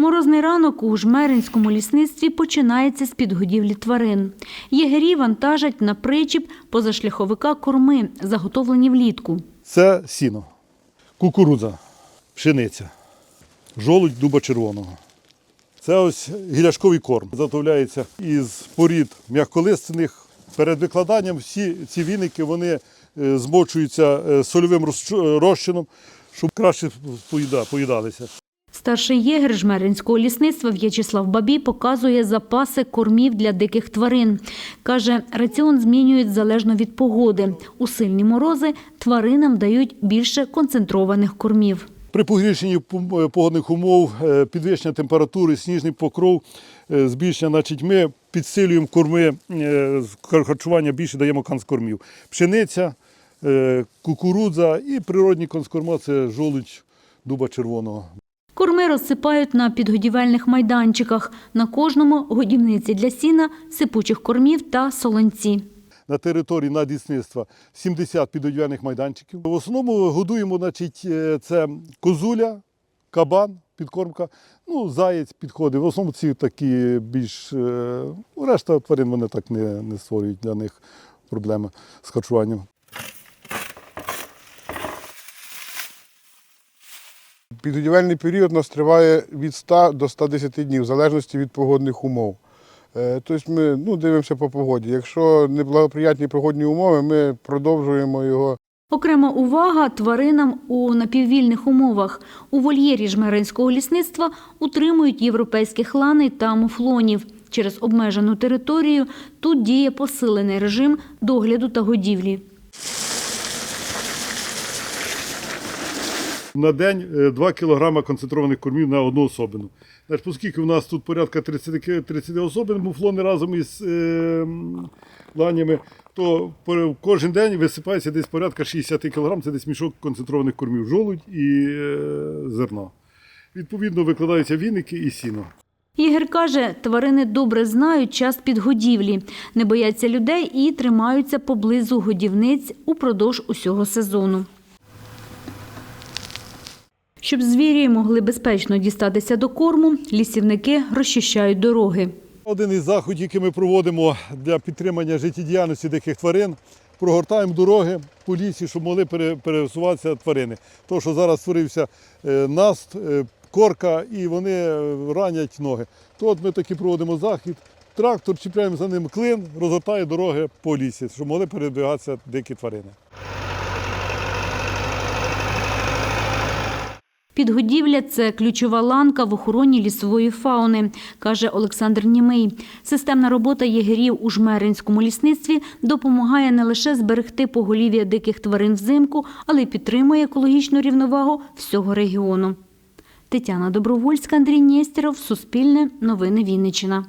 Морозний ранок у жмеринському лісництві починається з підгодівлі тварин. Єгері вантажать на причіп позашляховика корми, заготовлені влітку. Це сіно, кукурудза, пшениця, жолудь дуба червоного. Це ось гіляшковий корм. Заготовляється із порід м'яколистяних. Перед викладанням всі ці віники вони е, змочуються е, сольовим розчином, щоб краще поїдалися. Старший єгер жмеринського лісництва В'ячеслав Бабій показує запаси кормів для диких тварин. Каже, раціон змінюють залежно від погоди. У сильні морози тваринам дають більше концентрованих кормів. При погіршенні е, погодних умов, е, підвищення температури, сніжний покров, е, збільшення, значить, ми підсилюємо корми, харчування більше даємо канцкормів. Пшениця, кукурудза і природні канцкорма – це жолудь дуба червоного. Корми розсипають на підгодівельних майданчиках. На кожному годівниці для сіна, сипучих кормів та солонці. На території надісництва 70 підодвяних майданчиків. В основному годуємо значить, е, це козуля, кабан, підкормка, ну, заєць підходить. В основному ці такі більш. е, Решта тварин вони так не, не створюють для них проблеми з харчуванням. Підгодівельний період у нас триває від 100 до 110 днів, в залежності від погодних умов. Тобто ми ну, дивимося по погоді. Якщо неблагоприятні погодні умови, ми продовжуємо його Окрема увага тваринам у напіввільних умовах. У вольєрі жмеринського лісництва утримують європейських ланей та муфлонів. Через обмежену територію тут діє посилений режим догляду та годівлі. На день 2 кг концентрованих кормів на одну особину. Значить, оскільки у нас тут порядка 30, 30 особин, муфлони разом із е, ланями, то кожен день висипається десь порядка 60 кг, це десь мішок концентрованих кормів, жолудь і е, зерна. Відповідно, викладаються віники і сіно. Ігор каже, тварини добре знають час підгодівлі, не бояться людей і тримаються поблизу годівниць упродовж усього сезону. Щоб звірі могли безпечно дістатися до корму, лісівники розчищають дороги. Один із заходів, який ми проводимо для підтримання життєдіяльності диких тварин, прогортаємо дороги по лісі, щоб могли пересуватися тварини. Тому що зараз створився е, наст, е, корка, і вони е, ранять ноги. То от ми таки проводимо захід. Трактор чіпляємо за ним клин, розгортає дороги по лісі, щоб могли передвигатися дикі тварини. Підгодівля це ключова ланка в охороні лісової фауни, каже Олександр Німий. Системна робота єгерів у жмеринському лісництві допомагає не лише зберегти поголів'я диких тварин взимку, але й підтримує екологічну рівновагу всього регіону. Тетяна Добровольська, Андрій Нєстєров, Суспільне, Новини Вінниччина.